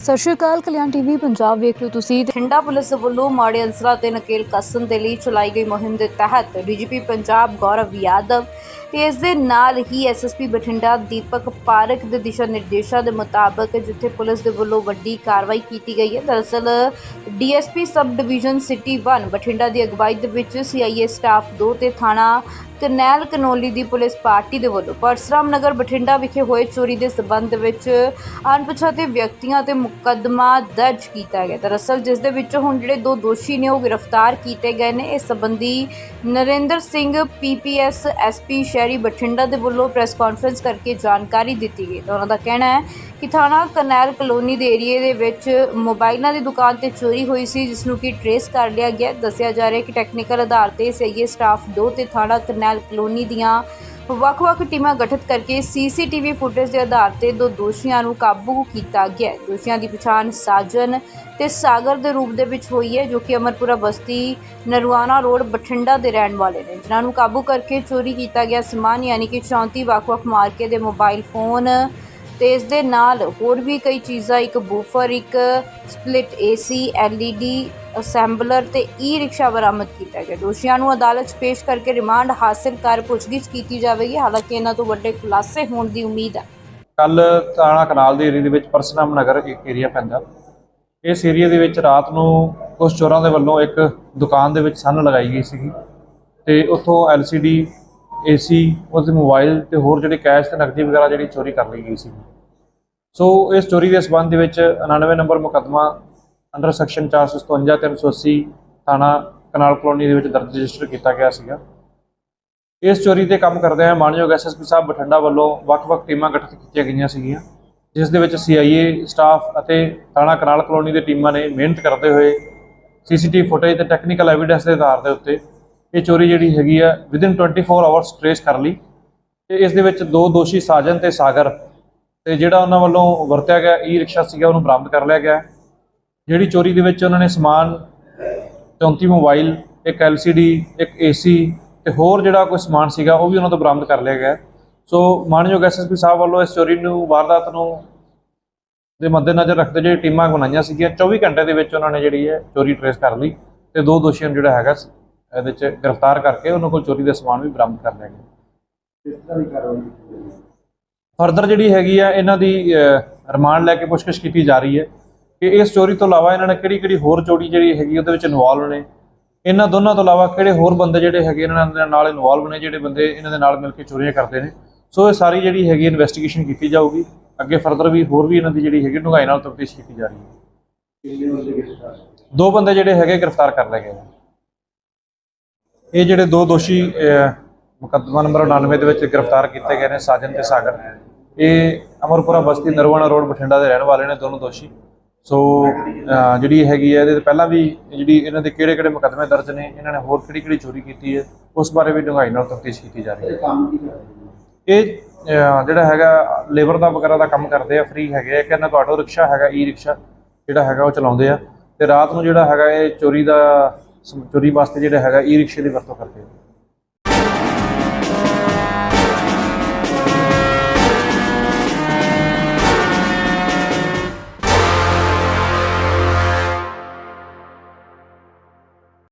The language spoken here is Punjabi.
ਸਤਿ ਸ਼੍ਰੀ ਅਕਾਲ, ਕਲਿਆਣ ਟੀਵੀ, ਪੰਜਾਬ ਵੇਖ ਰਹੇ ਹੋ ਤੁਸੀਂ। ਠੰਡਾ ਪੁਲਿਸ ਵੱਲੋਂ ਮਾੜੇ ਅਨਸਰਾਂ ਤੇ ਨਕੇਲ ਕੱਸਣ ਦੇ ਲਈ ਚਲਾਈ ਗਈ ਮੁਹਿੰਮ ਦੇ ਤਹਿਤ ਡੀਜੀਪੀ ਪੰਜਾਬ ਗੌਰਵ ਯਾਦਵ ਤੇ ਇਸ ਦੇ ਨਾਲ ਹੀ ਐਸਐਸਪੀ ਬਠਿੰਡਾ ਦੀਪਕ ਪਾਰਕ ਦੇ ਦਿਸ਼ਾ ਨਿਰਦੇਸ਼ਾਂ ਦੇ ਮੁਤਾਬਕ ਜਿੱਥੇ ਪੁਲਿਸ ਦੇ ਵੱਲੋਂ ਵੱਡੀ ਕਾਰਵਾਈ ਕੀਤੀ ਗਈ ਹੈ। ਦਰਅਸਲ, DSP sub division city 1 Bathinda ਦੀ ਅਗਵਾਈ ਦੇ ਵਿੱਚ ਸੀਆਈਏ ਸਟਾਫ 2 ਤੇ ਥਾਣਾ ਕਰਨੈਲ ਕਨੋਲੀ ਦੀ ਪੁਲਿਸ ਪਾਰਟੀ ਦੇ ਵੱਲੋਂ ਪਰਸਰਾਮ ਨਗਰ ਬਠਿੰਡਾ ਵਿਖੇ ਹੋਏ ਚੋਰੀ ਦੇ ਸਬੰਧ ਵਿੱਚ ਅਣਪਛਾਤੇ ਵਿਅਕਤੀਆਂ ਤੇ ਮੁਕੱਦਮਾ ਦਰਜ ਕੀਤਾ ਗਿਆ। ਦਰਅਸਲ ਜਿਸ ਦੇ ਵਿੱਚ ਹੁਣ ਜਿਹੜੇ ਦੋ ਦੋਸ਼ੀ ਨੇ, ਉਹ ਗ੍ਰਿਫਤਾਰ ਕੀਤੇ ਗਏ ਨੇ। ਇਸ ਸੰਬੰਧੀ ਨਰਿੰਦਰ ਸਿੰਘ ਪੀਪੀਐਸ ਐਸਪੀ ਸ਼ਹਿਰੀ ਬਠਿੰਡਾ ਦੇ ਵੱਲੋਂ ਪ੍ਰੈਸ ਕਾਨਫਰੰਸ ਕਰਕੇ ਜਾਣਕਾਰੀ ਦਿੱਤੀ ਗਈ ਤਾਂ ਉਹਨਾਂ ਦਾ ਕਹਿਣਾ ਹੈ ਕਿ ਥਾਣਾ ਕਰਨੈਲ ਕਲੋਨੀ ਦੇ ਏਰੀਏ ਦੇ ਵਿੱਚ ਮੋਬਾਈਲਾਂ ਦੀ ਦੁਕਾਨ ਤੇ ਚੋਰੀ ਹੋਈ ਸੀ, ਜਿਸ ਨੂੰ ਕਿ ਟਰੇਸ ਕਰ ਲਿਆ ਗਿਆ ਦੱਸਿਆ ਜਾ ਰਿਹਾ ਕਿ ਟੈਕਨੀਕਲ ਆਧਾਰ ਤੇ ਸੀਆਈਏ ਸਟਾਫ 2 ਤੇ ਥਾਣਾ ਕਰਨੈਲ ਕਲੋਨੀ ਦੀਆਂ ਵੱਖ-ਵੱਖ ਟੀਮਾਂ ਗਠਿਤ ਕਰਕੇ ਸੀਸੀਟੀਵੀ ਫੁਟੇਜ ਦੇ ਆਧਾਰ ਤੇ ਦੋ ਦੋਸ਼ੀਆਂ ਨੂੰ ਕਾਬੂ ਕੀਤਾ ਗਿਆ ਦੋਸ਼ੀਆਂ ਦੀ ਪਛਾਣ ਸਾਜਨ ਤੇ ਸਾਗਰ ਦੇ ਰੂਪ ਦੇ ਵਿੱਚ ਹੋਈ ਹੈ, ਜੋ ਕਿ ਅਮਰਪੁਰਾ ਬਸਤੀ ਨਰਵਾਣਾ ਰੋਡ, ਬਠਿੰਡਾ ਦੇ ਰਹਿਣ ਵਾਲੇ ਨੇ। ਜਿਨ੍ਹਾਂ ਨੂੰ ਕਾਬੂ ਕਰਕੇ ਚੋਰੀ ਕੀਤਾ ਗਿਆ ਸਮਾਨ, ਯਾਨੀ ਕਿ 34 ਵੱਖ-ਵੱਖ ਮਾਰਕੇ ਦੇ ਮੋਬਾਈਲ ਫੋਨ ਤੇ ਇਸ ਦੇ ਨਾਲ ਹੋਰ ਵੀ ਕਈ ਚੀਜ਼ਾਂ, ਇੱਕ ਬੂਫਰ, ਇੱਕ ਸਪਲਿਟ ਏਸੀ, ਐਲਈਡੀ ਅਸੈਂਬਲਰ ਤੇ ਈ ਰਿਕਸ਼ਾ ਬਰਾਮਦ ਕੀਤਾ ਗਿਆ। ਦੋਸ਼ੀਆਂ ਨੂੰ ਅਦਾਲਤ 'ਚ ਪੇਸ਼ ਕਰਕੇ ਰਿਮਾਂਡ ਹਾਸਲ ਕਰ ਪੁੱਛਗਿੱਛ ਕੀਤੀ ਜਾਵੇਗੀ। ਹਾਲਾਂਕਿ ਇਹਨਾਂ ਤੋਂ ਵੱਡੇ ਖੁਲਾਸੇ ਹੋਣ ਦੀ ਉਮੀਦ ਹੈ। ਕੱਲ ਤਾਣਾ ਕਨਾਲ ਦੇ ਏਰੀਆ ਦੇ ਵਿੱਚ ਪਰਸਨਾਮ ਨਗਰ ਇੱਕ ਏਰੀਆ ਪੈਂਦਾ। ਇਸ ਏਰੀਆ ਦੇ ਵਿੱਚ ਰਾਤ ਨੂੰ ਕੁਝ ਚੋਰਾਂ ਦੇ ਵੱਲੋਂ ਇੱਕ ਦੁਕਾਨ ਦੇ ਵਿੱਚ ਸੰਨ ਲਗਾਈ ਗਈ ਸੀਗੀ ਤੇ ਉੱਥੋਂ LCD AC ਉਹਦੇ ਮੋਬਾਈਲ ਤੇ ਹੋਰ ਜਿਹੜੇ ਕੈਸ਼ ਤੇ ਨਕਦੀ ਵਗੈਰਾ ਜਿਹੜੀ ਚੋਰੀ ਕਰ ਲਈ ਗਈ ਸੀ। ਸੋ ਇਸ ਚੋਰੀ ਦੇ ਸਬੰਧ ਦੇ ਵਿੱਚ 99 ਨੰਬਰ ਮੁਕੱਦਮਾ ਅੰਡਰ ਸੈਕਸ਼ਨ 457 380 ਥਾਣਾ ਕਨਾਲ ਕਲੋਨੀ ਦੇ ਵਿੱਚ ਦਰਜ ਰਜਿਸਟਰ ਕੀਤਾ ਗਿਆ ਸੀਗਾ। ਇਸ ਚੋਰੀ ਤੇ ਕੰਮ ਕਰਦੇ ਆ ਮਾਨਯੋਗ ਐਸਐਸਪੀ ਸਾਹਿਬ ਬਠਿੰਡਾ ਵੱਲੋਂ ਵੱਖ-ਵੱਖ ਟੀਮਾਂ ਗਠਿਤ ਕੀਤੀਆਂ ਗਈਆਂ ਸੀਗੀਆਂ, ਜਿਸ ਦੇ ਵਿੱਚ ਸੀਆਈਏ ਸਟਾਫ ਅਤੇ ਥਾਣਾ ਕਨਾਲ ਕਲੋਨੀ ਦੇ ਟੀਮਾਂ ਨੇ ਮਿਹਨਤ ਕਰਦੇ ਹੋਏ ਸੀਸੀਟੀਵੀ ਫੁਟੇਜ ਤੇ ਟੈਕਨੀਕਲ ਐਵੀਡੈਂਸ ਦੇ ਆਧਾਰ ਦੇ ਉੱਤੇ ਇਹ ਚੋਰੀ ਜਿਹੜੀ ਹੈਗੀ ਆ ਵਿਦਿਨ 24 ਆਵਰਸ ਟ੍ਰੇਸ ਕਰ ਲਈ ਤੇ ਇਸ ਦੇ ਵਿੱਚ ਦੋ ਦੋਸ਼ੀ ਸਾਜਨ ਤੇ ਸਾਗਰ ਤੇ ਜਿਹੜਾ ਉਹਨਾਂ ਵੱਲੋਂ ਵਰਤਿਆ ਗਿਆ ਈ ਰਿਕਸ਼ਾ ਸੀਗਾ, ਉਹਨੂੰ ਬਰਾਮਦ ਕਰ ਲਿਆ ਗਿਆ। ਜਿਹੜੀ ਚੋਰੀ ਦੇ ਵਿੱਚ ਉਹਨਾਂ ਨੇ ਸਮਾਨ 34 ਮੋਬਾਈਲ, ਇੱਕ LCD ਇੱਕ AC ਤੇ ਹੋਰ ਜਿਹੜਾ ਕੋਈ ਸਮਾਨ ਸੀਗਾ, ਉਹ ਵੀ ਉਹਨਾਂ ਤੋਂ ਬਰਾਮਦ ਕਰ ਲਿਆ ਗਿਆ। ਸੋ ਮਾਨਯੋਗ ਐਸਐਸਪੀ ਸਾਹਿਬ ਵੱਲੋਂ ਇਸ ਚੋਰੀ ਨੂੰ, ਵਾਰਦਾਤ ਨੂੰ ਦੇ ਮੱਦੇਨਜ਼ਰ ਰੱਖਦੇ ਜਿਹੜੀ ਟੀਮਾਂ ਬਣਾਈਆਂ ਸੀਗੀਆਂ 24 ਘੰਟੇ ਦੇ ਵਿੱਚ ਉਹਨਾਂ ਨੇ ਜਿਹੜੀ ਹੈ ਚੋਰੀ ਟ੍ਰੇਸ ਕਰ ਲਈ ਤੇ ਦੋ ਦੋਸ਼ੀਆਂ ਨੂੰ ਜਿਹੜਾ ਹੈਗਾ ਇਹਦੇ ਚ ਗ੍ਰਿਫਤਾਰ ਕਰਕੇ ਉਹਨਾਂ ਕੋਲ ਚੋਰੀ ਦਾ ਸਮਾਨ ਵੀ ਬਰਾਮਦ ਕਰ ਲਿਆ ਗਿਆ। ਫਰਦਰ ਜਿਹੜੀ ਹੈਗੀ ਆ ਇਹਨਾਂ ਦੀ ਰਿਮਾਂਡ ਲੈ ਕੇ ਪੁੱਛਗਿੱਛ ਕੀਤੀ ਜਾ ਰਹੀ ਹੈ ਕਿ ਇਸ ਚੋਰੀ ਤੋਂ ਇਲਾਵਾ ਇਹਨਾਂ ਨੇ ਕਿਹੜੀ ਕਿਹੜੀ ਹੋਰ ਚੋਰੀ ਜਿਹੜੀ ਹੈਗੀ ਉਹਦੇ ਵਿੱਚ ਇਨਵੋਲਵ ਨੇ। ਇਹਨਾਂ ਦੋਨਾਂ ਤੋਂ ਇਲਾਵਾ ਕਿਹੜੇ ਹੋਰ ਬੰਦੇ ਜਿਹੜੇ ਹੈਗੇ ਇਹਨਾਂ ਦੇ ਨਾਲ ਇਨਵੋਲਵ ਨੇ ਜਿਹੜੇ ਬੰਦੇ ਇਹਨਾਂ ਦੇ ਨਾਲ ਮਿਲ ਕੇ ਚੋਰੀਆਂ ਕਰਦੇ ਨੇ। ਸੋ ਇਹ ਸਾਰੀ ਜਿਹੜੀ ਹੈਗੀ ਇਨਵੈਸਟੀਗੇਸ਼ਨ ਕੀਤੀ ਜਾਊਗੀ। ਅੱਗੇ ਫਰਦਰ ਵੀ ਹੋਰ ਵੀ ਇਹਨਾਂ ਦੀ ਜਿਹੜੀ ਹੈਗੀ ਡੂੰਘਾਈ ਨਾਲ ਤਫਤੀਸ਼ ਕੀਤੀ ਜਾ ਰਹੀ ਹੈ। ਦੋ ਬੰਦੇ ਜਿਹੜੇ ਹੈਗੇ ਗ੍ਰਿਫਤਾਰ ਕਰ ਲਏ ਗਏ ਨੇ। ਇਹ ਜਿਹੜੇ ਦੋ ਦੋਸ਼ੀ ਮੁਕੱਦਮਾ ਨੰਬਰ 99 ਦੇ ਵਿੱਚ ਗ੍ਰਿਫਤਾਰ ਕੀਤੇ ਗਏ ਨੇ ਸਾਜਨ ਤੇ ਸਾਗਰ। ਇਹ ਅਮਰਪੁਰਾ ਬਸਤੀ ਨਰਵਾਣਾ ਰੋਡ ਬਠਿੰਡਾ ਦੇ ਰਹਿਣ ਵਾਲੇ ਨੇ ਦੋਨੋਂ ਦੋਸ਼ੀ। ਸੋ ਅਹ, ਜਿਹੜੀ ਹੈਗੀ ਹੈ ਇਹਦੇ 'ਤੇ ਪਹਿਲਾਂ ਵੀ ਜਿਹੜੀ ਇਹਨਾਂ ਦੇ ਕਿਹੜੇ ਕਿਹੜੇ ਮੁਕੱਦਮੇ ਦਰਜ ਨੇ ਇਹਨਾਂ ਨੇ ਹੋਰ ਕਿਹੜੀ ਕਿਹੜੀ ਚੋਰੀ ਕੀਤੀ ਹੈ ਉਸ ਬਾਰੇ ਵੀ ਡੂੰਘਾਈ ਨਾਲ ਤਫਤੀਸ਼ ਕੀਤੀ ਜਾ ਰਹੀ ਹੈ। ਇਹ ਜਿਹੜਾ ਹੈਗਾ ਲੇਬਰ ਦਾ ਵਗੈਰਾ ਦਾ ਕੰਮ ਕਰਦੇ ਆ ਫ੍ਰੀ ਹੈਗੇ ਆ। ਕਿ ਇਹਨਾਂ ਕੋਲ ਆਟੋ ਰਿਕਸ਼ਾ ਹੈਗਾ ਈ ਰਿਕਸ਼ਾ ਜਿਹੜਾ ਹੈਗਾ ਉਹ ਚਲਾਉਂਦੇ ਆ। ਤੇ ਰਾਤ ਨੂੰ ਜਿਹੜਾ ਹੈਗਾ ਇਹ ਚੋਰੀ ਦਾ ਚੋਰੀ ਵਾਸਤੇ ਜਿਹੜਾ ਹੈਗਾ ਈ ਰਿਕਸ਼ੇ ਦੀ ਵਰਤੋਂ ਕਰਦੇ ਆ।